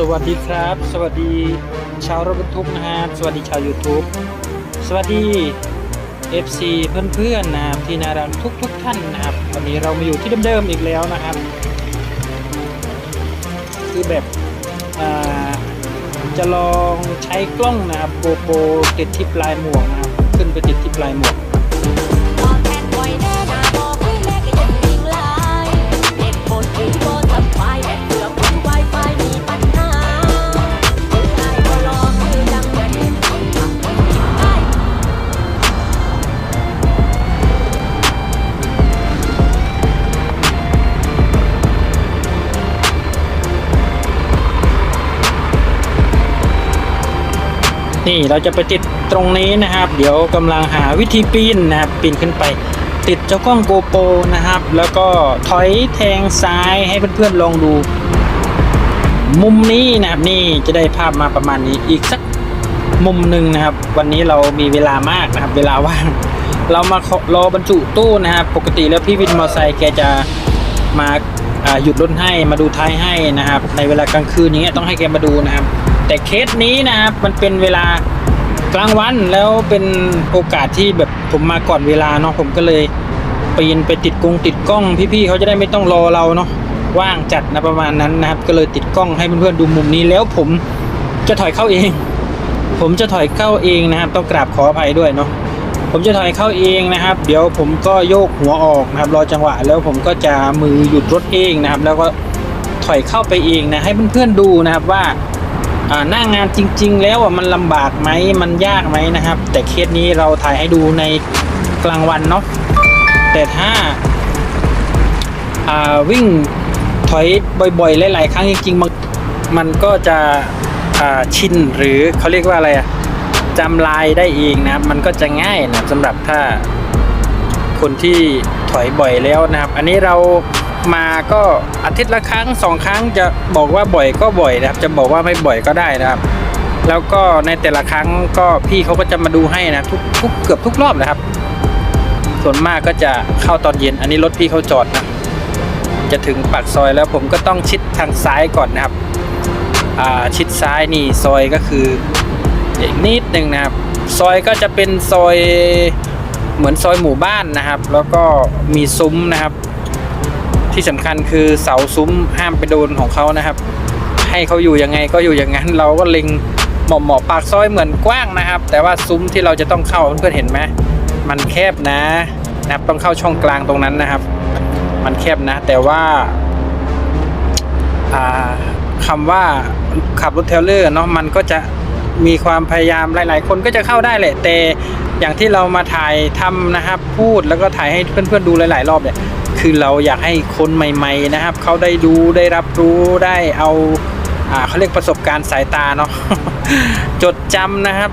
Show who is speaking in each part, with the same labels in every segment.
Speaker 1: สวัสดีครับ สวัสดีชาวรถบรรทุกนะฮะสวัสดีชาว YouTube สวัสดี FC เพื่อนๆนะครับที่น่ารักทุกทุกๆท่านนะครับวันนี้เรามาอยู่ที่เดิมๆอีกแล้วนะครับ คือแบบจะลองใช้กล้องนะครับโกโปรติดที่ปลายหมวกนะครับขึ้นไปติดที่ปลายหมวก
Speaker 2: นี่เรา
Speaker 1: จะไปติดตรงนี้นะครับ เดี๋ยวกำลังหาวิธีปีนนะครับ ปีนขึ้นไป ติดเจ้ากล้องโกโปรนะครับ แล้วก็ถอยแทงซ้ายให้เพื่อนๆลองดู มุมนี้นะครับนี่จะได้ภาพมาประมาณนี้อีกสักมุมหนึ่งนะครับ วันนี้เรามีเวลามากนะครับ เวลาว่างเรามารอบรรจุตู้นะครับ ปกติแล้วพี่วินมอเตอร์ไซค์แกจะมาอ่าหยุดรถให้มาดูท้ายให้นะครับ ในเวลากลางคืนอย่างเงี้ยต้องให้แกมาดูนะครับ แต่เคสนี้นะครับมันเป็นเวลากลางวันแล้วเป็นโอกาสที่แบบผมมาก่อนเวลาเนาะผมก็เลยปีนไปติดกรงติดกล้องพี่ๆเขาจะได้ไม่ต้องรอเราเนาะว่างจัดนะประมาณนั้นนะครับ ก็เลยติดกล้องให้เพื่อนๆดูมุมนี้แล้วผมจะถอยเข้าเอง ผมจะถอยเข้าเองนะครับ ต้องกราบขออภัยด้วยเนาะผมจะถอยเข้าเองนะครับ เดี๋ยวผมก็โยกหัวออกนะครับ รอจังหวะแล้วผมก็จะมือหยุดรถเองนะครับ แล้วก็ถอยเข้าไปเองนะให้เพื่อนๆดูนะครับว่าอ่า หน้างานจริง ๆ แล้วอะมันลำบากไหมมันยากไหมนะครับ แต่เคสนี้เราถ่ายให้ดูในกลางวันเนาะแต่ถ้าาวิ่งถอยบ่อยๆ หลายๆ ครั้งจริงๆมันมันก็จะชินหรือเขาเรียกว่าอะไรอะจำลายได้เองนะครับ มันก็จะง่ายนะสำหรับถ้าคนที่ถอยบ่อยแล้วนะครับ อันนี้เรา มาก็อาทิตย์ละครั้งสองครั้งจะบอกว่าบ่อยก็บ่อยนะครับ จะบอกว่าไม่บ่อยก็ได้นะครับ แล้วก็ในแต่ละครั้งก็พี่เขาก็จะมาดูให้นะทุกทุกเกือบทุกรอบนะครับ ส่วนมากก็จะเข้าตอนเย็น อันนี้รถพี่เขาจอดนะจะถึงปากซอยแล้วผมก็ต้องชิดทางซ้ายก่อนนะครับชิดซ้ายนี่ซอยก็คืออีกนิดหนึ่งนะครับ ซอยก็จะเป็นซอยเหมือนซอยหมู่บ้านนะครับ แล้วก็มีซุ้มนะครับ ที่สำคัญคือเสาซุ้มห้ามไปโดนของเขานะครับ ให้เขาอยู่ยังไงก็อยู่อย่างนั้นเราก็เล็งหมาะเหมาะปากซอยเหมือนกว้างนะครับ แต่ว่าซุ้มที่เราจะต้องเข้าเพื่อนเห็นไหมมันแคบนะนะครับต้องเข้าช่องกลางตรงนั้นนะครับ มันแคบนะ แต่ว่าอ่าคำว่าขับรถเทเลอร์เนาะมันก็จะมีความพยายามหลาย ๆ คนก็จะเข้าได้แหละแต่อย่างที่เรามาถ่ายทำนะครับ พูดแล้วก็ถ่ายให้เพื่อนๆดูหลาย ๆ รอบเนี่ย คือเราอยากให้คนใหม่ ๆนะครับเขาได้ดูได้รับรู้ได้เอาอ่าเขาเรียกประสบการณ์สายตาเนาะจดจำนะครับ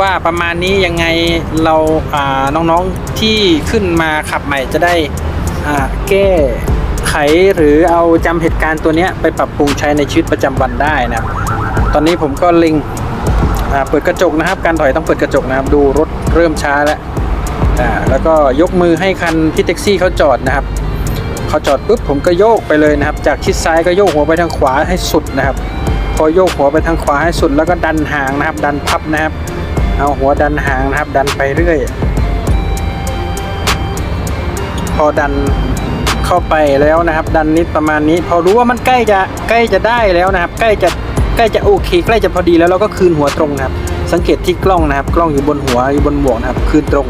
Speaker 1: ว่าประมาณนี้ยังไงเราอ่าน้องๆที่ขึ้นมาขับใหม่จะได้อ่าแก้ไขหรือเอาจำเหตุการณ์ตัวนี้ไปปรับปรุงใช้ในชีวิตประจำวันได้นะตอนนี้ผมก็เล็งอ่าเปิดกระจกนะครับ การถอยต้องเปิดกระจกนะครับ ดูรถเริ่มช้าแล้ว อ่าแล้วก็ยกมือให้คันที่แท็กซี่เขาจอดนะครับเขาจอดปุ๊บผมก็โยกไปเลยนะครับ จากชิดซ้ายก็โยกหัวไปทางขวาให้สุดนะครับ พอโยกหัวไปทางขวาให้สุดแล้วก็ดันหางนะครับ ดันพับนะครับ เอาหัวดันหางนะครับ ดันไปเรื่อย พอดันเข้าไปแล้วนะครับ ดันนิดประมาณนี้ พอรู้ว่ามันใกล้จะใกล้จะได้แล้วนะครับ ใกล้จะใกล้จะโอเค ใกล้จะพอดีแล้วเราก็คืนหัวตรงนะครับ สังเกตที่กล้องนะครับ กล้องอยู่บนหัวอยู่บนหมวกนะครับ คืนตรง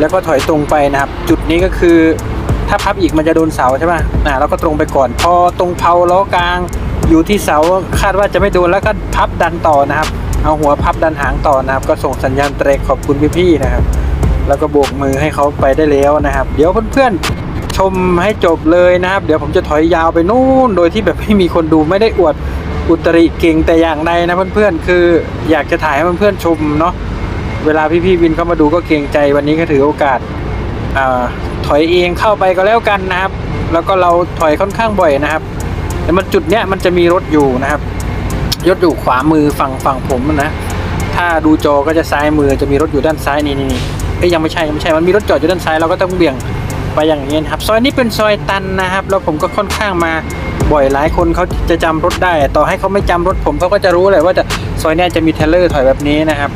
Speaker 1: แล้วก็ถอยตรงไปนะครับ จุดนี้ก็คือ ถ้าพับอีกมันจะโดนเสาใช่ไหมอ่าเราก็ตรงไปก่อน พอตรงเพาล้อกลาง อยู่ที่เสาคาดว่าจะไม่โดนแล้วก็พับดันต่อนะครับ เอาหัวพับดันหางต่อนะครับ ก็ส่งสัญญาณเตรกขอบคุณพี่ๆนะครับ แล้วก็โบกมือให้เขาไปได้แล้วนะครับ เดี๋ยวเพื่อนๆชมให้จบเลยนะครับ เดี๋ยวผมจะถอยยาวไปนู่น โดยที่แบบไม่มีคนดูไม่ได้อวดอุตริเก่งแต่อย่างใดนะเพื่อนๆคืออยากจะถ่ายให้เพื่อนๆชมเนาะ เวลาพี่ๆวินเข้ามาดูก็เกรงใจวันนี้ก็ถือโอกาสอ่าถอยเองเข้าไปก็แล้วกันนะครับ แล้วก็เราถอยค่อนข้างบ่อยนะครับ แต่มันจุดเนี้ยมันจะมีรถอยู่นะครับรถอยู่ขวามือฝั่งฝั่งผมนะ ถ้าดูจอก็จะซ้ายมือจะมีรถอยู่ด้านซ้ายนี่นี่นี่เอ้ยยังไม่ใช่ยังไม่ใช่มันมีรถจอดอยู่ด้านซ้ายเราก็ต้องเบี่ยงไปอย่างนี้นะครับ ซอยนี้เป็นซอยตันนะครับ แล้วผมก็ค่อนข้างมาบ่อยหลายคนเขาจะจำรถได้ ต่อให้เขาไม่จำรถผมเขาก็จะรู้เลยว่าจะซอยนี้จะมีเทเลอร์ถอยแบบนี้นะครับ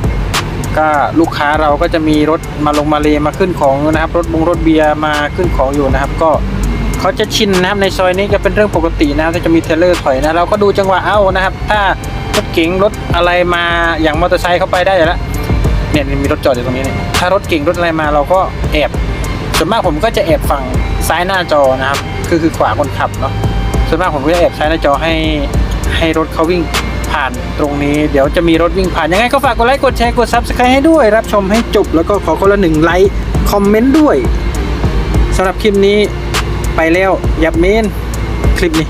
Speaker 1: ก็ลูกค้าเราก็จะมีรถมาลงมาเลมาขึ้นของนะครับ รถบงรถเบียร์มาขึ้นของอยู่นะครับ ก็เขาจะชินนะครับในซอยนี้ก็เป็นเรื่องปกตินะครับจะมีเทเลอร์ถอยนะเราก็ดูจังหวะเอ้านะครับ ถ้ารถเก๋งรถอะไรมาอย่างมอเตอร์ไซค์เข้าไปได้แล้วเนี่ยมีรถจอดอยู่ตรงนี้เนี่ยถ้ารถเก๋งรถอะไรมาเราก็แอบส่วนมากผมก็จะแอบฝั่งซ้ายหน้าจอนะครับ คือคือขวาคนขับเนาะส่วนมากผมก็จะแอบซ้ายหน้าจอให้ให้รถเขาวิ่ง ผ่านตรงนี้เดี๋ยวจะมีรถวิ่งผ่านยังไงก็ฝากกดไลค์กดแชร์กด Subscribe ให้ด้วย รับชมให้จบแล้วก็ขอคนละหนึ่งไลค์คอมเมนต์ด้วยสำหรับคลิปนี้ไปแล้วยับเมนคลิปนี้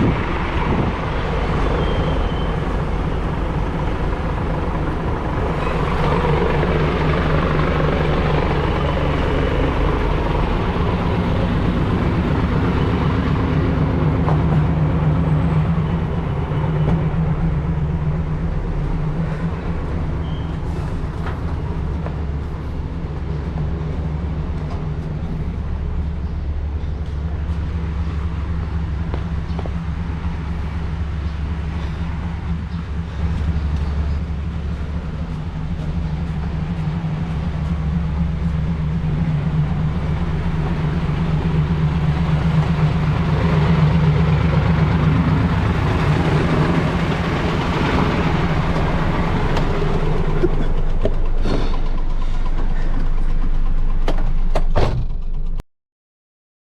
Speaker 1: you.